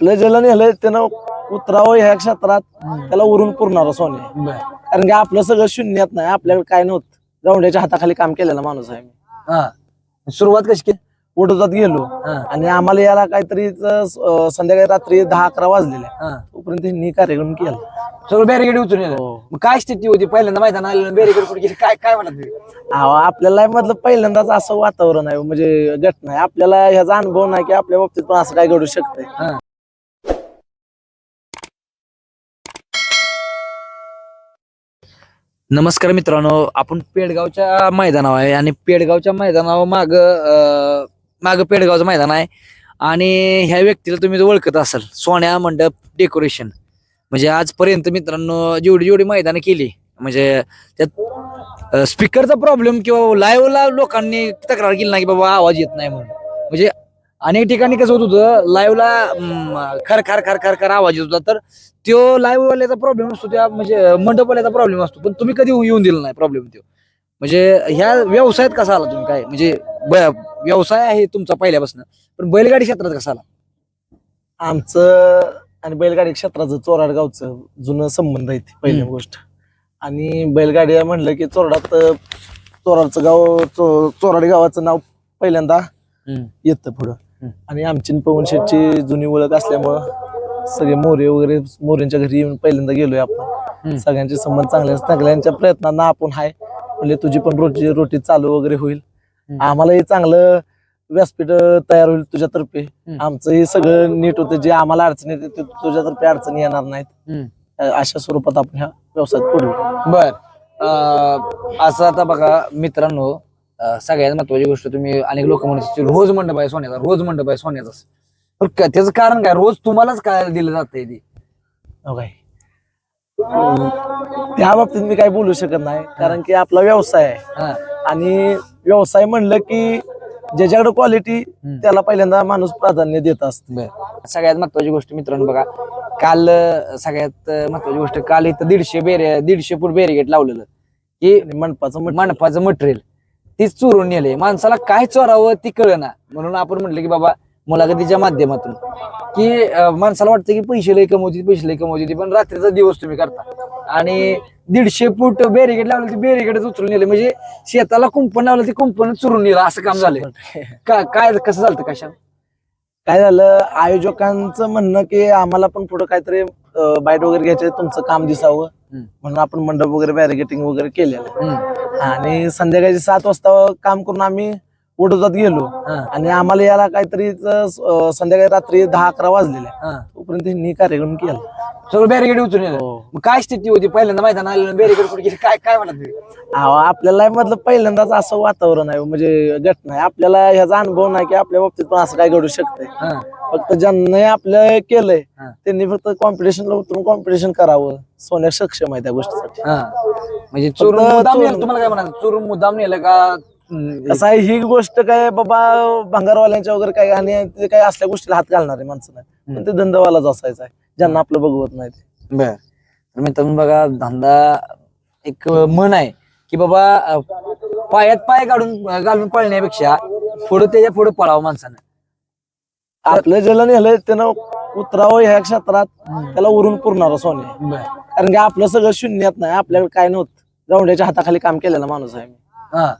आपलं ज्याला नेलंय त्यानं उतरावं ह्या क्षेत्रात त्याला उरून पुरणार सोने कारण की आपलं सगळं शून्यात नाही आपल्याकडे काय नव्हतं. गवंड्याच्या हाताखाली काम केलेला माणूस आहे मी. हा. सुरुवात कशी केली? उडवतात गेलो. आणि आम्हाला याला काहीतरी संध्याकाळी रात्री दहा अकरा वाजलेले. तोपर्यंत त्यांनी कार्यक्रम केला. सगळं बॅरिकेड उचलून हो. काय स्थिती होती? पहिल्यांदा मैदान आलेलं बॅरिकेड कुठे गेली? काय काय म्हणत आपल्या लाईफ मधलं पहिल्यांदाच असं वातावरण आहे म्हणजे घटना आहे. आपल्याला ह्याचा अनुभव नाही की आपल्या बाबतीत पण असं काय घडू शकतंय. नमस्कार मित्रांनो आपण पेडगावच्या मैदानावर आहे आणि पेडगावच्या मैदानावर माग माग पेडगावचं मैदान आहे. आणि ह्या व्यक्तीला तुम्ही जर ओळखत असाल सोन्या मंडप डेकोरेशन. म्हणजे आजपर्यंत मित्रांनो जेवढी जेवढी मैदानं केली म्हणजे त्यात स्पीकरचा प्रॉब्लेम किंवा लाईव्हला लोकांनी तक्रार केली नाही की बाबा आवाज येत नाही म्हणून. म्हणजे अनेक ठिकाणी कसं होत होतं लाईव्हला खर खर खर खर खर आवाज येत होता. तर तो लाईव्ह वाल्याचा प्रॉब्लेम असतो त्या म्हणजे मंडपवाल्याचा प्रॉब्लेम असतो. पण तुम्ही कधी येऊन दिला नाही प्रॉब्लेम तो म्हणजे ह्या व्यवसायात कसा आला तुम्ही? काय? म्हणजे व्यवसाय आहे तुमचा पहिल्यापासून पण बैलगाडी क्षेत्रात कसा आला? आमचं आणि बैलगाडी क्षेत्राचं चोराडगावचं जुनं संबंध आहे ते पहिली. गोष्ट. आणि बैलगाडी म्हणलं की चोरडात चोराडचं गाव चोराड गावाचं नाव पहिल्यांदा येतं पुढं. आणि आमची पवन शेठची जुनी ओळख असल्यामुळं सगळे मोरे वगैरे मोऱ्यांच्या घरी येऊन पहिल्यांदा गेलोय आपण. सगळ्यांचे संबंध चांगले. सगळ्यांच्या प्रयत्नांना आपण हाय. म्हणजे तुझी पण रोटी रोटी चालू वगैरे होईल. आम्हालाही चांगलं व्यासपीठ तयार होईल तुझ्यातर्फे. आमचं हे सगळं नीट होतं. जे आम्हाला अडचणी येते तुझ्यातर्फे अडचणी येणार नाहीत. अशा स्वरूपात आपण ह्या व्यवसायात पुढे बर. असं आता बघा मित्रांनो सगळ्यात महत्वाची गोष्ट तुम्ही अनेक लोक म्हणत असतील रोज मंडप आहे सोन्याचा रोज मंडप आहे सोन्याचा. पण त्याचं कारण काय? रोज तुम्हालाच काय दिलं जातंय ते? काय त्या बाबतीत मी काही बोलू शकत नाही कारण की आपला व्यवसाय आहे. हा. आणि व्यवसाय म्हणलं की ज्याच्याकडे क्वालिटी त्याला पहिल्यांदा माणूस प्राधान्य देत असतो. सगळ्यात महत्वाची गोष्ट मित्रांनो बघा काल सगळ्यात महत्वाची गोष्ट काल इथं दीडशे बेरे दीडशे फूट बेरिगेट लावलेलं की मंडपाचं मंडपाचं मटेरियल. तीच चोरून नेले माणसाला काय चोरावं ती कळना. म्हणून आपण म्हटलं की बाबा मुलाखतीच्या माध्यमातून. की माणसाला वाटतं की पैसे लय कमवतील पैसे लय कमवतील पण रात्रीचा दिवस तुम्ही करता. आणि दीडशे फूट बेरिगेट लावलं ते बेरिगेटच उचलून नेले म्हणजे शेताला कुंपण लावलं ते कुंपण चोरून नेलं. असं काम झालं का काय कसं झालं कशा काय झालं? आयोजकांचं म्हणणं की आम्हाला पण पुढे काहीतरी बाईट वगैरे घ्यायचे तुमचं काम दिसावं. म्हणून आपण मंडप वगैरे बॅरिगेटिंग वगैरे केलेलं. आणि संध्याकाळी सात वाजता काम करून आम्ही उडवतात गेलो. आणि आम्हाला याला काहीतरी संध्याकाळी रात्री दहा अकरा वाजलेले. हा. तोपर्यंत त्यांनी कार्यक्रम केला. सगळं बॅरिगेट उचलून मग काय स्थिती होती? पहिल्यांदा मैदान आलेलं बॅरिगेट कुठे गेली? काय काय म्हणत तुम्ही? अहो, आपल्या लाईफ मधलं पहिल्यांदाच असं वातावरण आहे म्हणजे घटना आहे. आपल्याला ह्याचा अनुभव नाही की आपल्या बाबतीत पण असं काय घडू शकतंय. हा, फक्त ज्यांनी आपलं केलंय हा. त्यांनी फक्त कॉम्पिटिशनला उतरून कॉम्पिटिशन करावं. सोन्या सक्षम आहे त्या गोष्टीसाठी. हा. म्हणजे चोरून फक्त मुद्दाम चोरून. नेलं तुम्हाला काय म्हणायचं? चोरून मुद्दाम नेलं का कसं आहे ही गोष्ट काय बाबा भंगारवाल्यांच्या वगैरे काय आणि ते काय असल्या गोष्टीला हात घालणार आहे माणसं नाही. पण ते धंदावालाच असायचा आहे ज्यांना आपलं बघवत नाही ते. बर. तर मित्रांनो बघा धंदा एक मन आहे की बाबा अं, पायात पाय काढून घालून पळण्यापेक्षा पुढे त्याच्या पुढे पळावं माणसानं. आपलं ज्याला नेलंय त्यानं उतरावं ह्या क्षेत्रात त्याला उरून पुरणार सोने. बर. कारण की आपलं सगळं शून्यात नाही आपल्याकडे काय नव्हतं. गवंड्याच्या हाताखाली काम केलेला माणूस आहे मी. हा.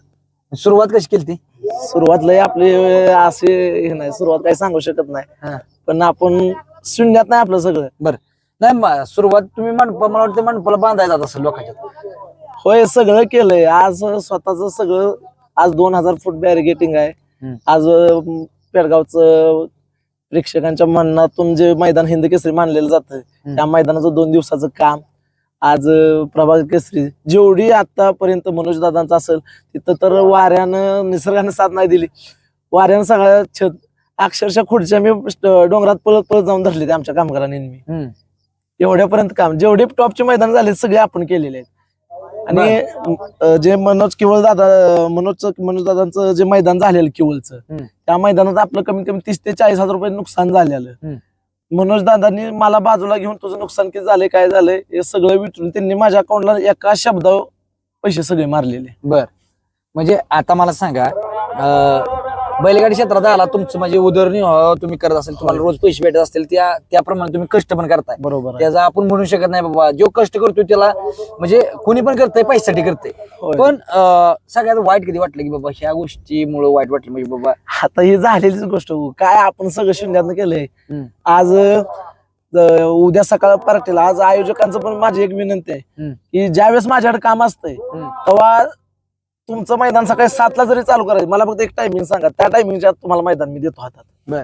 सुरुवात कशी केली ती? सुरुवात लय आपली असे हे नाही सुरुवात काही सांगू शकत नाही. पण आपण शून्यात नाही आपलं सगळं. बर. नाही म- सुरुवात तुम्ही मंडप मला वाटतं मंडपाला बांधायला जात असेल लोकांच्या. होय सगळं केलंय. आज स्वतःच सगळं आज दोन हजार फूट बॅरिगेटिंग आहे. हम्म. आज अं, पेडगावचं प्रेक्षकांच्या मनातून जे मैदान हिंद केसरी मानलेलं जातं त्या मैदानाचं दोन दिवसाचं काम आज प्रभाग केसरी जेवढी आतापर्यंत मनोज दादांचं असेल तिथं तर वाऱ्यानं निसर्गाने साथ नाही दिली वाऱ्यानं सगळ्या छत अक्षरशः खुर्च्या मी डोंगरात पळत पळत जाऊन धरले ते आमच्या कामगारांनी मी. एवढ्यापर्यंत काम जेवढे टॉपचे मैदान झाले सगळे आपण केलेले आहेत आणि जे मनोज किवळ दादा मनोज मनोज दादांचं जे मैदान झालेलं किवळचं. त्या मैदानात आपलं कमीत कमी तीस ते चाळीस हजार रुपये नुकसान झालेलं. मनोज दादांनी मला बाजूला घेऊन तुझं नुकसान किती झालंय काय झालंय हे सगळं विचारून त्यांनी माझ्या अकाउंटला एका शब्दावर पैसे सगळे मारलेले. बर. म्हणजे आता मला सांगा अं, बैलगाडी क्षेत्रात आला तुमचं म्हणजे उदरनिर्वाह तुम्ही करत असेल तुम्हाला रोज पैसे भेटत असतील त्या त्याप्रमाणे तुम्ही कष्ट पण करताय बरोबर आहे. त्याचा आपण म्हणू शकत नाही बाबा जो कष्ट करतोय त्याला म्हणजे कोणी पण करतंय पैशासाठी करतंय होय. पण अं, सगळ्यात वाईट कधी वाटलं की बाबा ह्या गोष्टीमुळे वाईट वाटलं म्हणजे बाबा आता ही झालेलीच गोष्ट हो. काय आपण सगळं शून्यातनं केलंय हम्म. आज अं, उद्या सकाळ पार्टीला आज आयोजकांचं पण माझी एक विनंती आहे हम्म. की ज्यावेळेस माझ्याकडे काम असतंय हम्म. तेव्हा तुमचं मैदान सकाळी सातला जरी चालू करायचं मला फक्त एक टायमिंग सांगा त्या टायमिंगच्या तुम्हाला मैदान मी देतो हातात बर.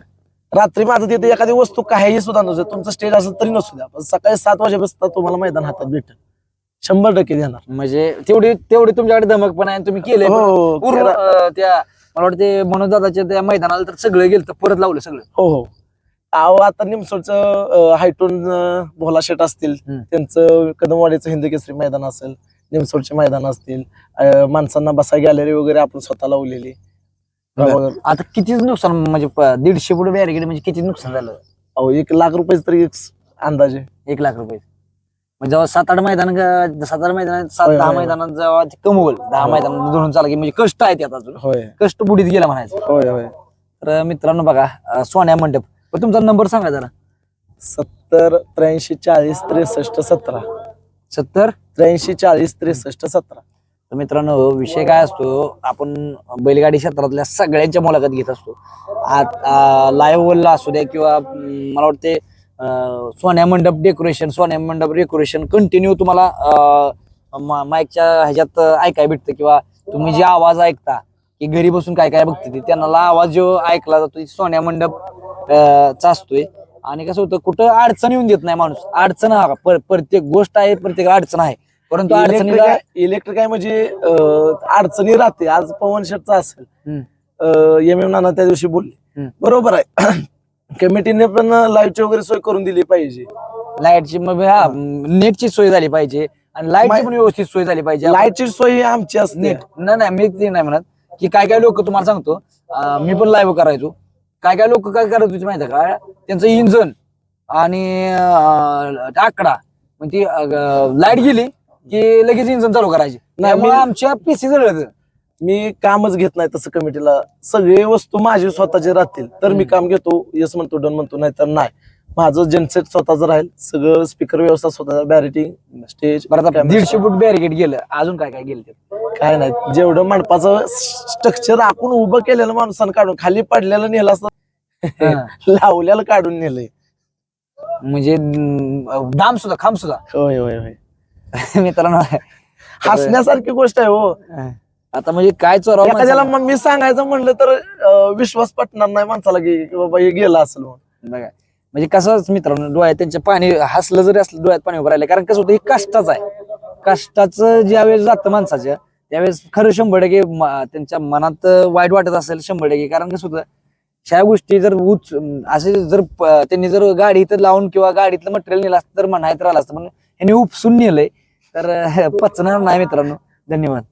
रात्री माझं तिथे एखादी वस्तू काहीही सुद्धा नसू द्या. तुमचं स्टेज असेल तरी नसू द्या पण सकाळी सात वाजेपासून तुम्हाला मैदान हातात भेटेल शंभर टक्के देणार म्हणजे तेवढी तेवढी तुमच्याकडे धमक पण आहे आणि तुम्ही केले हो पूर्ण करा. अं, त्या मला वाटते मनोज दादाच्या त्या मैदानाला तर सगळं गेलं तर परत लावलं सगळं हो हो अहो आता निमसोडचं हायटून भोला शेट असतील हम्म. त्यांचं कदमवाडीचं हिंद केसरी मैदान असेल निमसोडचे मैदान असतील अं, माणसांना बसा गॅलरी वगैरे आपण स्वतः लावलेली. बरं. आता कितीच नुकसान म्हणजे प- दीडशे फूट बॅरिकेड म्हणजे किती नुकसान झालं? अहो एक लाख रुपये तरी एक अंदाजे. एक लाख रुपये. म्हणजे जेव्हा सात आठ मैदान ग- सात आठ मैदान सात होय, दहा होय. मैदानात जेव्हा ते कमवल दहा होय. मैदान धरून चाललं की म्हणजे कष्ट आहे त्यात अजून. होय. कष्ट बुडीत गेला म्हणायचं. होय होय. तर मित्रांनो बघा अं, सोन्या मंडप. पण तुमचा नंबर सांगा जरा. सत्तर त्र्याऐंशी चाळीस त्रेसष्ट सतरा. सत्तर त्र्याऐंशी चाळीस त्रेसष्ट सतरा. तर मित्रांनो विषय काय असतो आपण बैलगाडी क्षेत्रातल्या सगळ्यांच्या मुलाखत घेत असतो. लाईव्ह वरला असू द्या किंवा मला वाटते सोन्या मंडप डेकोरेशन सोन्या मंडप डेकोरेशन कंटिन्यू तुम्हाला माईकच्या ह्याच्यात ऐकाय भेटतं किंवा तुम्ही जे आवाज ऐकता की घरी बसून काय काय बघते ते त्यांना आवाज जो ऐकला जातो सोन्या मंडप चा असतोय. आणि कसं होतं कुठं अडचण येऊन देत नाही माणूस. अडचण हा पर- प्रत्येक गोष्ट आहे प्रत्येक अडचण आहे. परंतु इलेक्ट्रिक अडचणीला इलेक्ट्रिक आहे. म्हणजे अडचणी राहते. आज पवन शेटचा असेल. एम एम नाना त्या दिवशी बोलले. बरोबर आहे. कमिटीने पण लाईव्हची वगैरे सोय करून दिली पाहिजे. लाईटची मग हा नेटची सोय झाली पाहिजे. आणि लाईटची पण व्यवस्थित सोय झाली पाहिजे. लाईटची सोय ही आमची असते. नेट नाही नाही मी ते नाही म्हणत. की काय काय लोक तुम्हाला सांगतो. मी पण लाईव्ह करायचो. काय काय लोक काय करत होते माहिती का? त्यांचं इंजन आणि आकडा. ती लाइट गेली. की लगेच इंजन चालू करायची. नाही, त्यामुळे मी- आमच्या पीसी जळलं मी कामच घेत नाही तसं कमिटीला. सगळे वस्तू माझी स्वतःचे राहतील. तर मी हम्म. काम घेतो यस म्हणतो डन म्हणतो नाही तर नाही. माझं जनसेट स्वतःच राहील. सगळं स्पीकर व्यवस्था स्वतः बॅरिटिंग स्टेज बरं आता दीडशे फूट बॅरिकेड गेलं. अजून काय काय गेलं ते काय नाही. जेवढं मंडपाचं स्ट्रक्चर आखून उभं केलेलं माणसानं काढून खाली पडलेलं नेलं असतं हा. लावलेलं काढून नेलंय. म्हणजे अं, दाम सुद्धा खांब सुद्धा. होय होय होय. मित्रांनो हसण्यासारखी गोष्ट आहे हो. आता म्हणजे काय चोराव एखाद्याला मग मी सांगायचं म्हणलं तर अं, विश्वास पटणार नाही माणसाला की की बाबा हे गेलं असेल म्हणून. बघा. म्हणजे कसंच मित्रांनो डोळ्यात त्यांच्या पाणी हसलं जरी असलं डोळ्यात पाणी उभं राहिलं कारण कसं होतं हे कष्टाचं आहे. कष्टाचं ज्यावेळेस जातं माणसाच्या त्यावेळेस खरं शंभर टक्के म- त्यांच्या मनात वाईट वाटत असेल शंभर टक्के. कारण कसं होतं ह्या गोष्टी जर उच असे जर प- त्यांनी जर गाडी इथं लावून किंवा गाडीतलं मटेरियल नेलं असतं तर म्हणायचं राहिलं असतं. पण ह्यांनी उपसून नेलंय. तर पचणार नाही मित्रांनो. धन्यवाद.